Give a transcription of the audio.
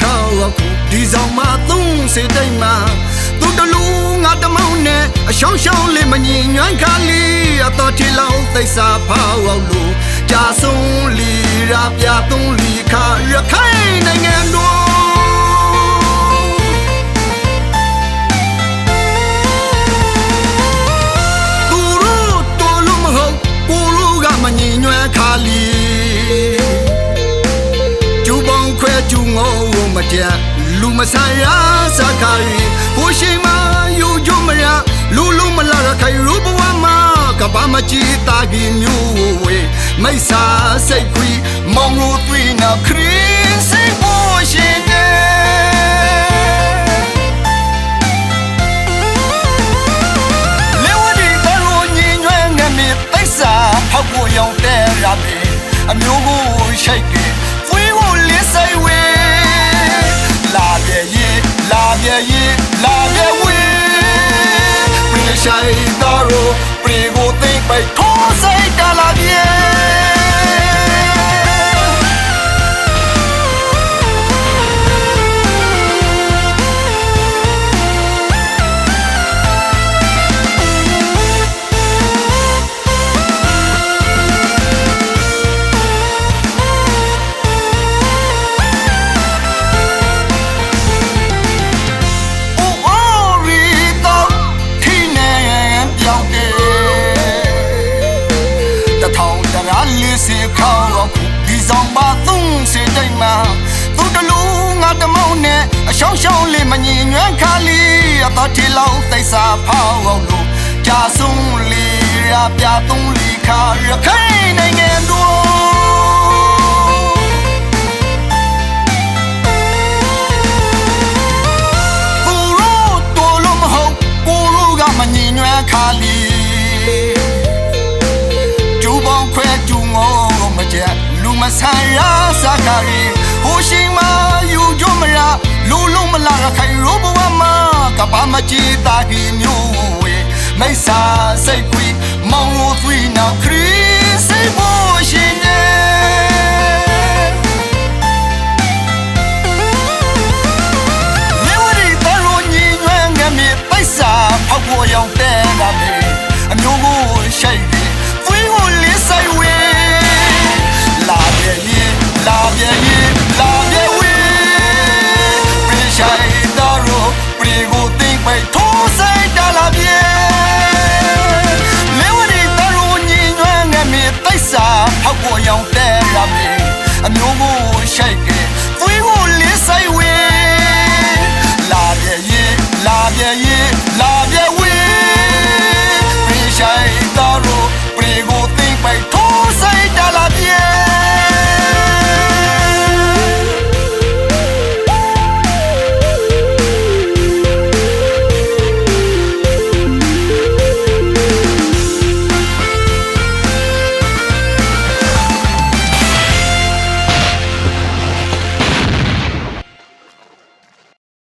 ခေါအခုဒီဆောင်မှာသုံးစေတိတ်မှာသူတလူငါတမောင်းနဲ့အရှောင်းရှောင်းလေးမငင်ညွမ်းခါလေးအတော်ထီလောင်းသိစာဖောက်အောင်လို့ကြာဆုံးလီရာပြသုံးလီခါရခိုင်နိုင်ငံတော်သူတို့တော်လို့မဟုတ်ကိုလိုကမငြိမ်ညွမ်းခါလီ မကြလူမဆိုင်ရစကားရီဟိုရှိမယူကြမရလူလူမလာရခိုင်ရူဘဝမှာကဘာမကြည်တာကြီးမျိုးဝေမိတ်စာစိတ်ခွီမောင်လို့တွေ့နာခရစ်စိတ်ဖို့ရှင်နေလေဝဒီဘလိုညင်ရွယ်ငယ်မီသိစ္စာဟောက်ကိုရောင်တဲ့ရမီအမျိုးကိုရှိတ်တယ်ဖွေးကိုလေးဆိုင်ဝေး ပြေ ဆောင်ပါသုံးစီတိတ်မှာသူတလူငါတမောင်းနဲ့အရှောင်းရှောင်းလေးမငင်ညွမ်းခါလီအတော်တီလောင်းသိစာဖောက်အောင်လို့ကြာဆုံးလီရာပြသုံးလီခါရခိုင်နိုင်ငံတော် ဆန်ရစကားရီဟိုရှိမယူကြမရလူလုံးမလာခိုင်ရိုးဘဝမှာကဘာမကြည်တာကြီးမျိုးဝေမိစ္ဆာစိတ်ကွီမောင်လို့သွေးနာခရီးစိတ်ဖို့ မ့်ပိတ်ထိုးဆိုင်တလာပြေလေဝဒီဘလိုညီညွမ်းငယ်မြေပိုက်စာဖောက်ပေါ်ရောက်တဲ့ကမေအမျိုးကိုရှိတ်တယ်